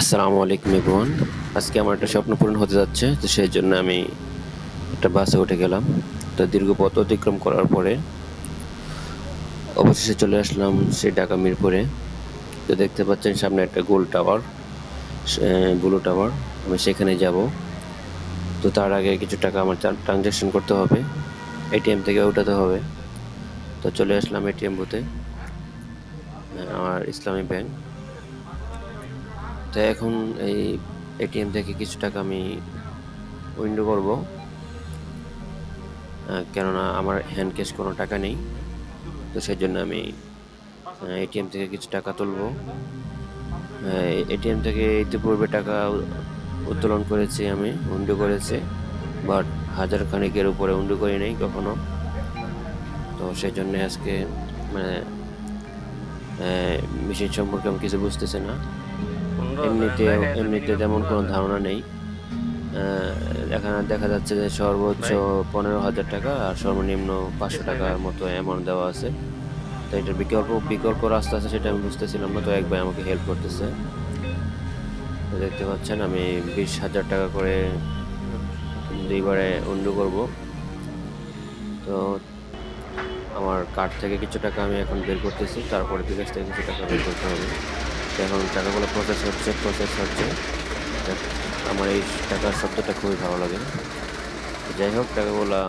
আসসালামু আলাইকুম এভরিওয়ান। আজকে আমার একটা স্বপ্ন পূরণ হতে যাচ্ছে, তো সেই জন্য আমি একটা বাসে উঠে গেলাম। তো দীর্ঘ পথ অতিক্রম করার পরে অবশেষে চলে আসলাম সেই ঢাকা মিরপুরে। তো দেখতে পাচ্ছেন সামনে একটা গোল টাওয়ার ব্লু টাওয়ার। আমি সেখানে যাব। তো তার আগে কিছু টাকা আমার ট্রানজ্যাকশন করতে হবে, এটিএম থেকে উঠাতে হবে। তো চলে আসলাম এটিএম বুথে আমার ইসলামী ব্যাংক। তো এখন এই এটিএম থেকে কিছু টাকা আমি উইন্ডো করব। কেননা আমার হ্যান্ড ক্যাশ কোনো টাকা নেই, তো সেই জন্য আমি এটিএম থেকে কিছু টাকা তুলব। এটিএম থেকে ইতিপূর্বে টাকা উত্তোলন করেছি আমি উন্ডো করেছি বাট হাজার খানিকের উপরে উন্ডো করি নাই কখনো। তো সেই জন্য আজকে মানে মেশিন সম্পর্কে আমি কিছু বুঝতেছি না। এমনিতে এমনিতে তেমন কোনো ধারণা নেই। এখানে দেখা যাচ্ছে যে সর্বোচ্চ পনেরো হাজার টাকা আর সর্বনিম্ন পাঁচশো টাকার মতো অ্যামাউন্ট দেওয়া আছে। তো এটার বিকল্প বিকল্প রাস্তা আছে সেটা আমি বুঝতেছিলাম না তো এক ভাই আমাকে হেল্প করতেছে। তো দেখতে পাচ্ছেন আমি বিশ হাজার টাকা করে দুইবারে উন্ডু করব। তো আমার কার্ড থেকে কিছু টাকা আমি এখন বের করতেছি তারপরে বিকাশ থেকে কিছু টাকা বের করতে হবে। এখন টাকাগুলো প্রসেস হচ্ছে প্রসেস হচ্ছে। আমার এই টাকার শব্দটা খুবই ভালো লাগে। যাই হোক, টাকাগুলো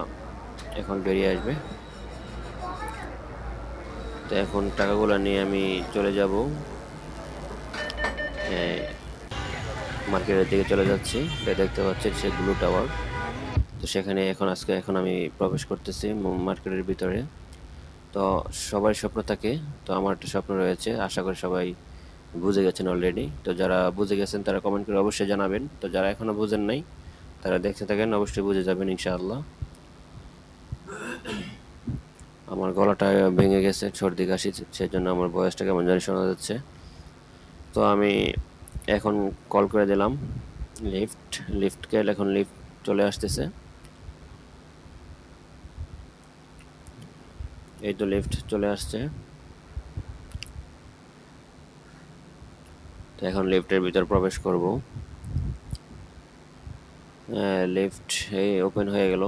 এখন বেরিয়ে আসবে। তো এখন টাকাগুলো নিয়ে আমি চলে যাব। মার্কেটের দিকে চলে যাচ্ছি। এটা দেখতে পাচ্ছেন, সে ব্লু টাওয়ার। তো সেখানে এখন আজকে, এখন আমি প্রবেশ করতেছি মার্কেটের ভিতরে। তো সবাই স্বপ্ন থাকে, তো আমার একটা স্বপ্ন রয়েছে। আশা করি সবাই বুঝে গেছেন অলরেডি তো যারা বুঝে গেছেন, তারা কমেন্ট করে অবশ্যই জানাবেন। তো যারা এখনও বুঝেন নাই, তারা দেখতে থাকেন, অবশ্যই বুঝে যাবেন ইনশাআল্লাহ। আমার গলাটা ভেঙে গেছে, সর্দি কাশি সেই জন্য আমার বয়সটা কেমন জানি শোনা যাচ্ছে। তো আমি এখন কল করে দিলাম লিফট লিফট গেল এখন লিফট চলে আসতেছে। এই তো লিফট চলে আসছে। তো এখন লিফটের ভিতর প্রবেশ করব। লিফট, এই ওপেন হয়ে গেল।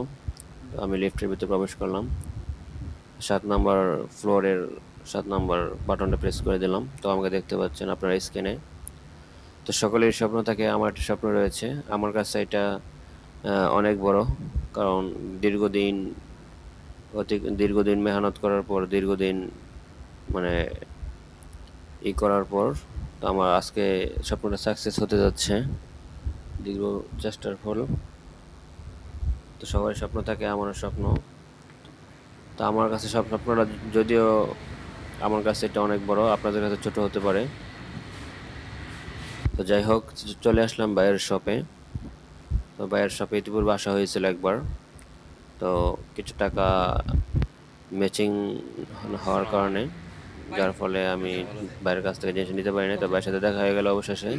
আমি লিফটের ভিতর প্রবেশ করলাম। সাত নাম্বার ফ্লোরের, সাত নাম্বার বাটনটা প্রেস করে দিলাম। তো আমাকে দেখতে পাচ্ছেন আপনারা স্ক্রিনে তো সকলের স্বপ্ন থাকে, আমার একটা স্বপ্ন রয়েছে। আমার কাছে এটা অনেক বড়। কারণ দীর্ঘদিন অতি, দীর্ঘদিন মেহনত করার পর, দীর্ঘদিন মানে ই করার পর তো আমার আজকে স্বপ্নটা সাকসেস হতে যাচ্ছে। দীর্ঘ চেষ্টার ফল। তো সবার স্বপ্ন থাকে, আমারও স্বপ্ন। তো আমার কাছে সব স্বপ্নটা যদিও আমার কাছে এটা অনেক বড়, আপনাদের কাছে ছোট হতে পারে। তো যাই হোক চলে আসলাম বাইরের শপে তো বাইরের শপে ইতিপূর্বে আসা হয়েছিল একবার। তো কিছু টাকা ম্যাচিং হওয়ার কারণে। যার ফলে আমি বাইরের কাছ থেকে জিনিস নিতে পারি না তো বাইরের সাথে দেখা হয়ে গেল অবশেষে।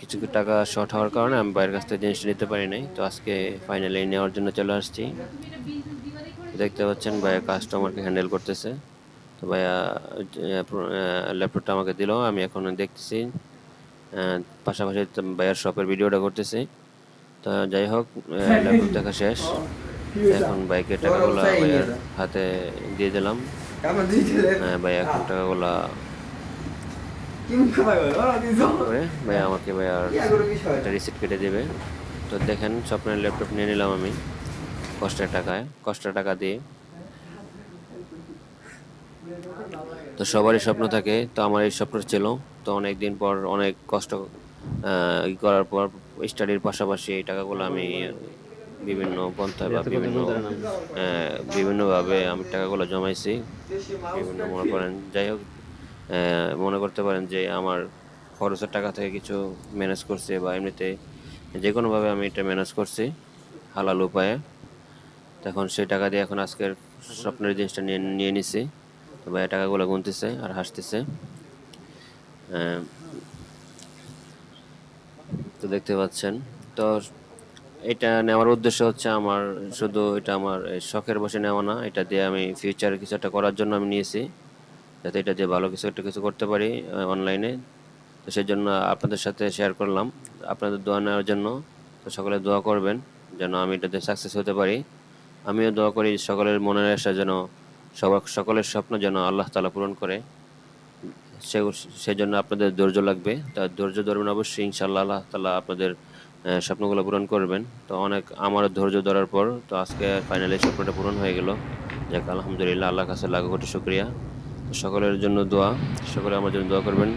কিছু টাকা শর্ট হওয়ার কারণে আমি বাইরের কাছ থেকে জিনিস নিতে পারি নাই তো আজকে ফাইনালি নেওয়ার জন্য চলে আসছি। দেখতে পাচ্ছেন ভাইয়া কাস্টমারকে হ্যান্ডেল করতেছে। তো ভাইয়া ল্যাপটপটা আমাকে দিল, আমি এখন দেখতেছি। পাশাপাশি ভাইয়ার শপের ভিডিওটা করতেছি। তো যাই হোক ল্যাপটপ দেখা শেষ। এখন বাইকের টাকাগুলো ভাইয়ার হাতে দিয়ে দিলাম। হ্যাঁ ভাই এক টাকাগুলা ভাই আমাকে ভাই আর একটা রিসিপ্ট কেটে দেবে। তো দেখেন স্বপ্নের ল্যাপটপ নিয়ে নিলাম আমি কষ্টের টাকায়। কষ্টের টাকা দিয়ে। তো সবারই স্বপ্ন থাকে তো আমার এই স্বপ্ন ছিল। তো অনেক দিন পর অনেক কষ্ট করার পর স্টাডির পাশাপাশি এই টাকাগুলো আমি বিভিন্ন পন্থায় বা বিভিন্ন বিভিন্নভাবে আমি টাকাগুলো জমাইছি বিভিন্ন মনে করেন। যাই হোক মনে করতে পারেন যে আমার খরচের টাকা থেকে কিছু ম্যানেজ করছে বা এমনিতে যে কোনোভাবে আমি এটা ম্যানেজ করছি হালাল উপায়ে। তখন সেই টাকা দিয়ে এখন আজকের স্বপ্নের জিনিসটা নিয়ে নিয়ে নিছি। তো ভাই টাকাগুলো গুনতেছে আর হাসতেছে। তো দেখতে পাচ্ছেন। তো এটা নেওয়ার উদ্দেশ্য হচ্ছে আমার, শুধু এটা আমার শখের বসে নেওয়া না, এটা দিয়ে আমি ফিউচারে কিছু একটা করার জন্য আমি নিয়েছি, যাতে এটা দিয়ে ভালো কিছু একটা কিছু করতে পারি অনলাইনে তো সেই জন্য আপনাদের সাথে শেয়ার করলাম। আপনাদের দোয়া নেওয়ার জন্য, তো সকলে দোয়া করবেন, যেন আমি এটাতে সাকসেস হতে পারি। আমিও দোয়া করি সকলের মনের আশা যেন, সবার, সকলের স্বপ্ন যেন আল্লাহ তালা পূরণ করে। সে, সেজন্য আপনাদের ধৈর্য লাগবে। তা ধৈর্য ধরবেন অবশ্যই ইনশাল্লাহ আল্লাহ তালা আপনাদের স্বপ্নগুলো পূরণ করবেন। তো অনেক আমার ধৈর্য ধরার পর, তো আজকে ফাইনালি স্বপ্নটা পূরণ হয়ে গেল। যাক, আলহামদুলিল্লাহ আল্লাহ কাছে লাগো কোটি শুক্রিয়া। তো সকলের জন্য দোয়া, সকলে আমার জন্য দোয়া করবেন।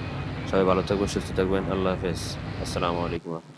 সবাই ভালো থাকবেন, সুস্থ থাকবেন। আল্লাহ হাফেজ। আসসালামু আলাইকুম।